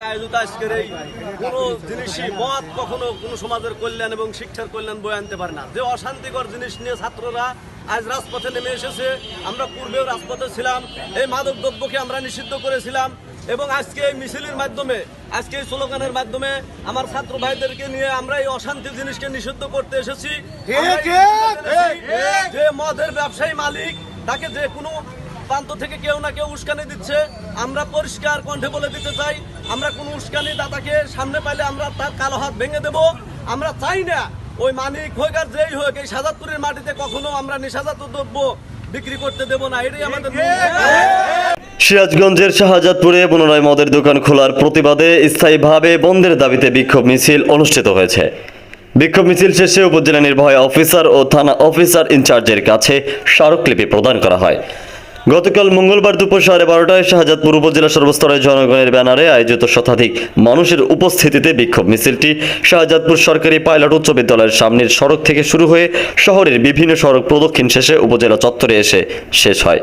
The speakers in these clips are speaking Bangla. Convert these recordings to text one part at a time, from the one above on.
আয়োজিত আজকের এই কোনো জিনিসই মত কখনো কোনো সমাজের কল্যাণ এবং শিক্ষার কল্যাণ বয়ে আনতে পারে না। যে অশান্তিকর জিনিস নিয়ে ছাত্ররা আজ রাজপথে নেমে এসেছে আমরা পূর্বেও রাজপথে ছিলাম এই মাদক দ্রব্যকে আমরা নিষিদ্ধ করেছিলাম এবং আজকে এই মিছিলের মাধ্যমে আজকে এই স্লোগানের মাধ্যমে আমার ছাত্র ভাইদেরকে নিয়ে আমরা এই অশান্তি জিনিসকে নিষিদ্ধ করতে এসেছি। করতে এসেছি যে মদের ব্যবসায়ী মালিক তাকে যে কোনো প্রান্ত থেকে কেউ না কেউ উস্কানি দিচ্ছে। আমরা পরিষ্কার কণ্ঠে বলে দিতে চাই, আমরা কোনো উস্কানি দাতাকে সামনে পাইলে আমরা তার কালো হাত ভেঙে দেব। আমরা চাই না ওই মানিক হোক আর যেই হোক, এই সাজাদপুরের মাটিতে কখনো আমরা নিশাজাত দ্রব্য বিক্রি করতে দেব না। এটাই আমাদের সিরাজগঞ্জের শাহজাদপুরে পুনরায় মদের দোকান খোলার প্রতিবাদে স্থায়ীভাবে বন্ধের দাবিতে বিক্ষোভ মিছিল অনুষ্ঠিত হয়েছে। বিক্ষোভ মিছিল শেষে উপজেলা নির্বাহী অফিসার ও থানা অফিসার ইনচার্জের কাছে স্মারকলিপি প্রদান করা হয়। গতকাল মঙ্গলবার দুপুর সাড়ে বারোটায় শাহজাদপুর উপজেলা সর্বস্তরের জনগণের ব্যানারে আয়োজিত শতাধিক মানুষের উপস্থিতিতে বিক্ষোভ মিছিলটি শাহজাদপুর সরকারি পাইলট উচ্চ বিদ্যালয়ের সামনের সড়ক থেকে শুরু হয়ে শহরের বিভিন্ন সড়ক প্রদক্ষিণ শেষে উপজেলা চত্বরে এসে শেষ হয়।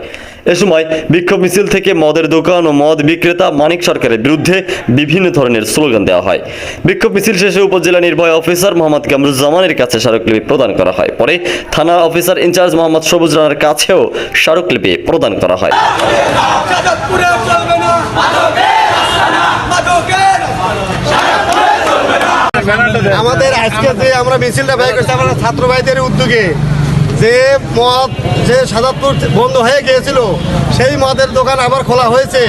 এ সময় বিক্ষোভ মিছিল থেকে মদের দোকান ও মদ বিক্রেতা মানিক সরকারের বিরুদ্ধে বিভিন্ন ধরনের স্লোগান দেওয়া হয়। বিক্ষোভ মিছিল শেষে উপজেলা নির্বাহী অফিসার মোহাম্মদ কামরুজ্জামানের কাছে স্মারকলিপি প্রদান করা হয়। পরে থানা অফিসার ইনচার্জ মোহাম্মদ সবুজ রানার কাছেও স্মারকলিপি প্রদান করা হয়। আমাদের আজকে যে আমরা মিছিলটা ব্যয় করছি, আমরা ছাত্র ভাইদের উদ্যোগে যে মদ, যে সাজাদপুর বন্ধ হয়ে গিয়েছিল, সেই মদের দোকান আবার খোলা হয়েছে।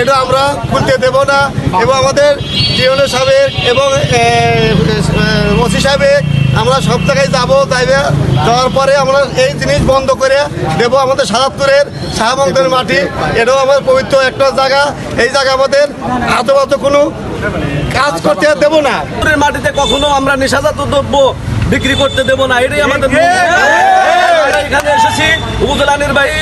এটা আমরা খুলতে দেব না। এবং আমাদের টিউনে সাহেব এবং ওসি সাহেব, আমরা সব জায়গায় যাব যাইবে যাওয়ার পরে আমরা এই জিনিস বন্ধ করে দেব আমাদের সাজাদপুরের শাহমঙ্গলের মাটি। এটাও আমার পবিত্র একটা জায়গা। এই জায়গা আমাদের আজেবাজে কোনো কাজ করতে দেব না। মাটিতে কখনো আমরা নিশাজাত দ্রব্য বিক্রি করতে দেব না এটাই আমাদের এখানে এসেছি উপজেলা নির্বাহী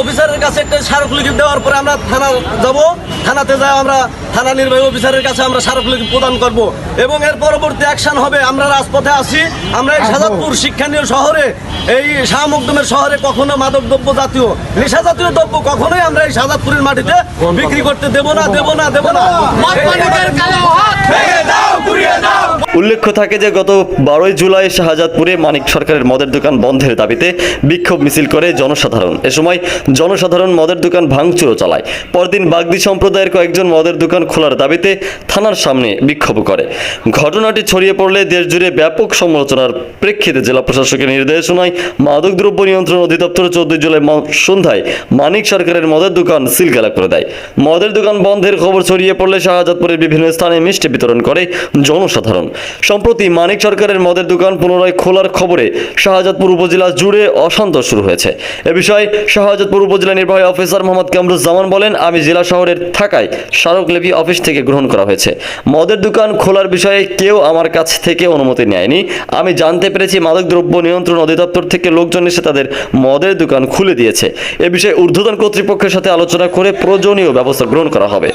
অফিসারের কাছে একটা স্মারক স্মারকলিপি দেওয়ার পরে আমরা থানা যাব। থানাতে যাই আমরা থানা নির্বাহী অফিসারের কাছে আমরা স্মারক স্মারকলিপি প্রদান করব। এবং এর পরবর্তী অ্যাকশন হবে আমরা রাজপথে আসি আমরা এই সাজাদপুর শিক্ষানীয় শহরে এই শাহ মকদমের শহরে কখনো মাদক দ্রব্য জাতীয় নেশা জাতীয় দ্রব্য কখনোই আমরা এই সাজাদপুরের মাটিতে বিক্রি করতে দেব না দেব না দেব না। উল্লেখ্য থাকে যে গত বারোই জুলাই শাহজাদপুরে মানিক সরকারের মদের দোকান বন্ধের দাবিতে বিক্ষোভ মিছিল করে জনসাধারণ। এ সময় জনসাধারণ মদের দোকান ভাঙচুরও চালায়। পরদিন বাগদি সম্প্রদায়ের কয়েকজন মদের দোকান খোলার দাবিতে থানার সামনে বিক্ষোভ করে। ঘটনাটি ছড়িয়ে পড়লে দেশজুড়ে ব্যাপক সমালোচনার প্রেক্ষিতে জেলা প্রশাসকের নির্দেশনায় মাদকদ্রব্য নিয়ন্ত্রণ অধিদপ্তর চোদ্দই জুলাই সন্ধ্যায় মানিক সরকারের মদের দোকান সিলগালা করে দেয়। মদের দোকান বন্ধের খবর ছড়িয়ে পড়লে শাহজাদপুরের বিভিন্ন স্থানে মিষ্টি বিতরণ করে জনসাধারণ। সম্প্রতি মানিক সরকারের মদের দোকান পুনরায় খোলার খবরে শাহজাদপুর উপজেলা জুড়ে অশান্ত শুরু হয়েছে। এ বিষয়ে শাহজাদপুর উপজেলা নির্বাহী অফিসার মোহাম্মদ কামরুজ্জামান বলেন, আমি জেলা শহরের থাকায় স্মারকলিপি অফিস থেকে গ্রহণ করা হয়েছে। মদের দোকান খোলার বিষয়ে কেউ আমার কাছ থেকে অনুমতি নেয়নি। আমি জানতে পেরেছি মাদকদ্রব্য নিয়ন্ত্রণ অধিদপ্তর থেকে লোকজন এসে তাদের মদের দোকান খুলে দিয়েছে। এ বিষয়ে ঊর্ধ্বতন কর্তৃপক্ষের সাথে আলোচনা করে প্রয়োজনীয় ব্যবস্থা গ্রহণ করা হবে।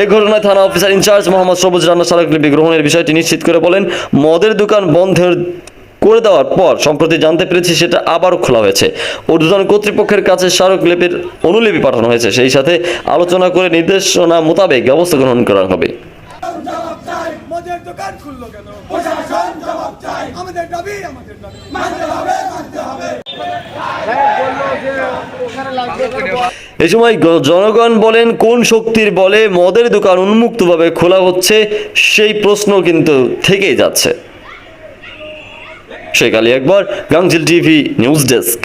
এ ঘটনায় থানা অফিসার ইনচার্জ মোহাম্মদ সবুজ রান্না স্মারকলিপি গ্রহণের বিষয়টি নিশ্চিত করে বলেন, মদের দোকান বন্ধের করে দেওয়ার পর সম্প্রতি জানতে পেরেছি সেটা আবারও খোলা হয়েছে। ঊর্ধ্বতন কর্তৃপক্ষের কাছে স্মারকলিপির অনুলিপি পাঠানো হয়েছে। সেই সাথে আলোচনা করে নির্দেশনা মোতাবেক ব্যবস্থা গ্রহণ করা হবে। দোকান খুললো কেন? প্রশাসন জবাব চাই। আমাদের দাবি আমাদের দাবি। মানতে হবে মানতে হবে। এ সময় জনগণ বলেন কোন শক্তির বলে মদের দোকান উন্মুক্তভাবে খোলা হচ্ছে সেই প্রশ্ন কিন্তু থেকেই যাচ্ছে। শেখ আলী একবার গাংজিল টিভি নিউজ ডেস্ক।